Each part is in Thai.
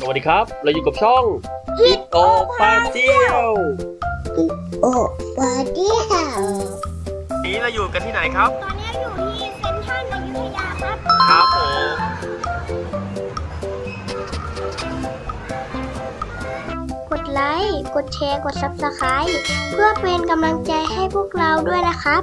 สวัสดีครับ เราอยู่กับช่องอิโตปาเจียวโอ้บอดี้เฮานี้เราอยู่กันที่ไหนครับ ตอนนี้อยู่ที่เซ็นทรัลอยุธยาครับ ครับผมกดไลค์ กดแชร์ กด Subscribe เพื่อเป็นกำลังใจให้พวกเราด้วยนะครับ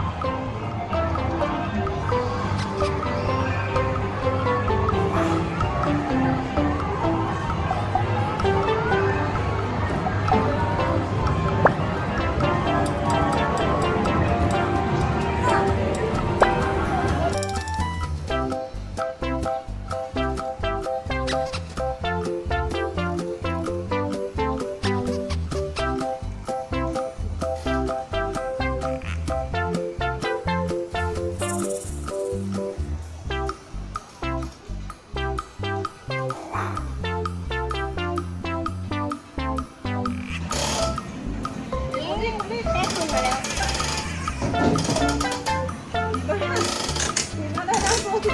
ค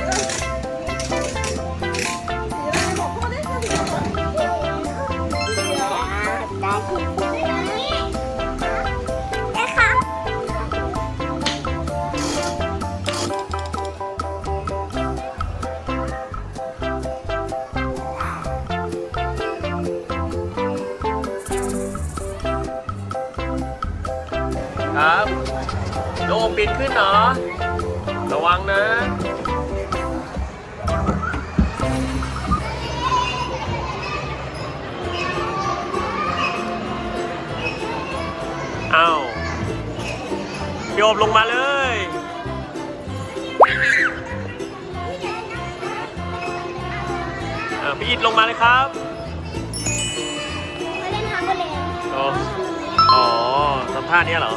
รับโดมปีนขึ้นเหรอ ระวังนะ อ้าวโยบลงมาเลยอ่าพี่อิดลงมาเลยครับ มาเล่นฮาร์เบอร์เลนอ๋ออ๋อทำท่าเนี้ยเหรอ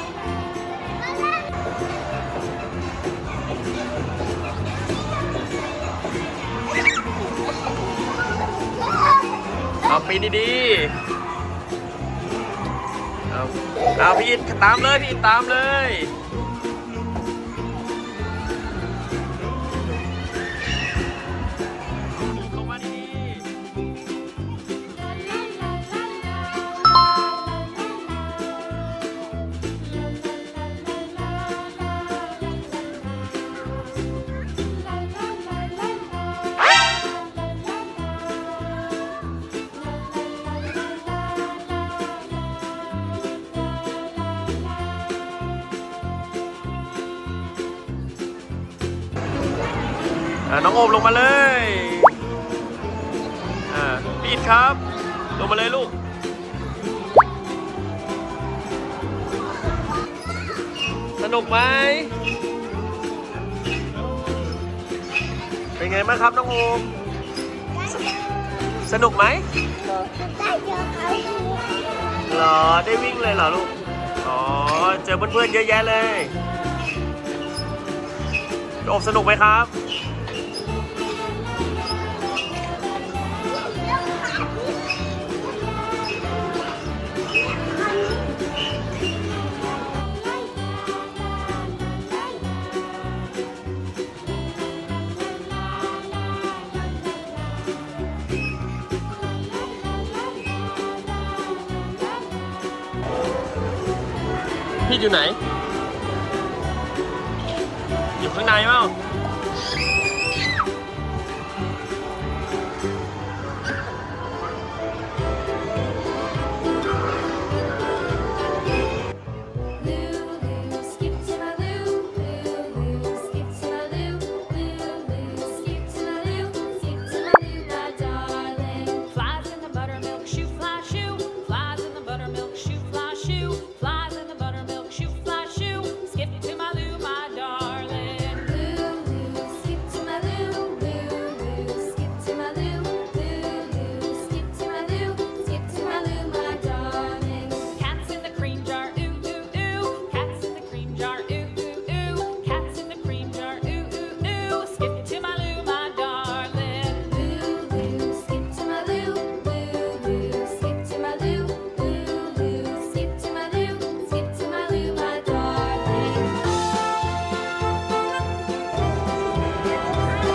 เอาปีนดีๆ เอาพี่อินตามเลยพี่อินตามเลย น้องโอมลงมาเลยอ่าปีดครับ ลงมาเลยลูก สนุกไหม เป็นไงบ้างครับน้องโอม สนุกไหมเหรอ ได้วิ่งเลยเหรอลูก อ๋อ เจอเพื่อนๆเยอะแยะเลยโอมสนุกไหมครับ พี่อยู่ไหน อยู่ข้างในมั้ง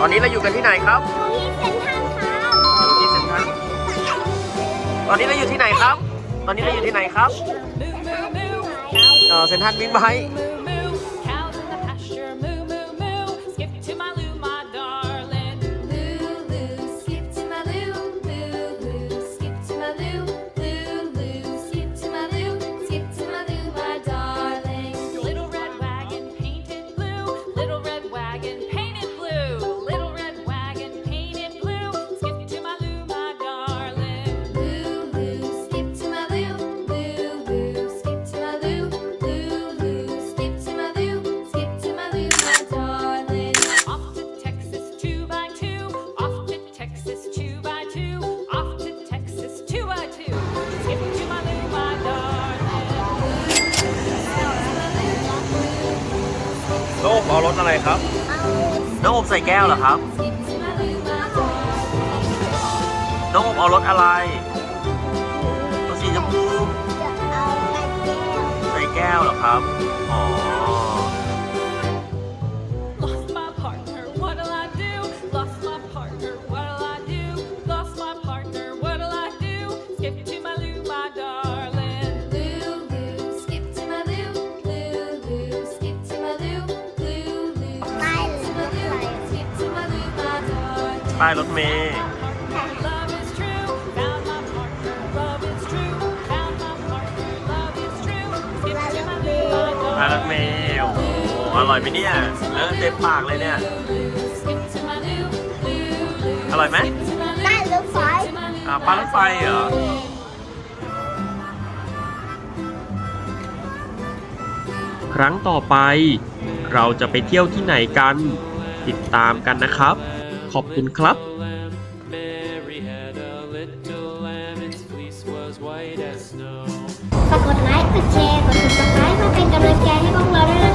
ตอนนี้เราอยู่กันที่ไหนครับ ที่เซ็นทรัลครับอยู่ที่เซ็นทรัลตอนนี้เราอยู่ที่ไหนครับ ตอนนี้เราอยู่ที่ไหนครับเอ่อเซ็นทรัลบิ๊กไบค์ รถอะไรครับ น้องอบใส่แก้วเหรอครับ Skip to my loo, my darling. น้องอบเอารถอะไรรถสีชมพูจะเอากระแก้วใส่แก้วเหรอครับ อ๋อ Lost my partner, what'll I do? Lost my partner, what'll I do? Lost my partner, what'll I do? Skip to ป้ายรถเมย์ Love is true, found my partner, love is true, found my partner, love is true. Skip to my loo, my ป้ายรถ darling. เมย์โอ้โหอร่อยไหมเนี่ยเลอะเต็มปากเลยเนี่ย Skip to my loo, loo, loo, อร่อยไหม to my loo, ป้ายรถไฟ to my loo, อ่าป้ายรถไฟเหรอครั้งต่อไปเราจะไปเที่ยวที่ไหนกัน ติดตามกันนะครับ ขอบคุณครับ Mary had a little lamb, its fleece was white as snow. ฝากกดไลค์ กดแชร์ กด subscribe มาเป็นกำลังใจให้พวกเราด้วยนะครั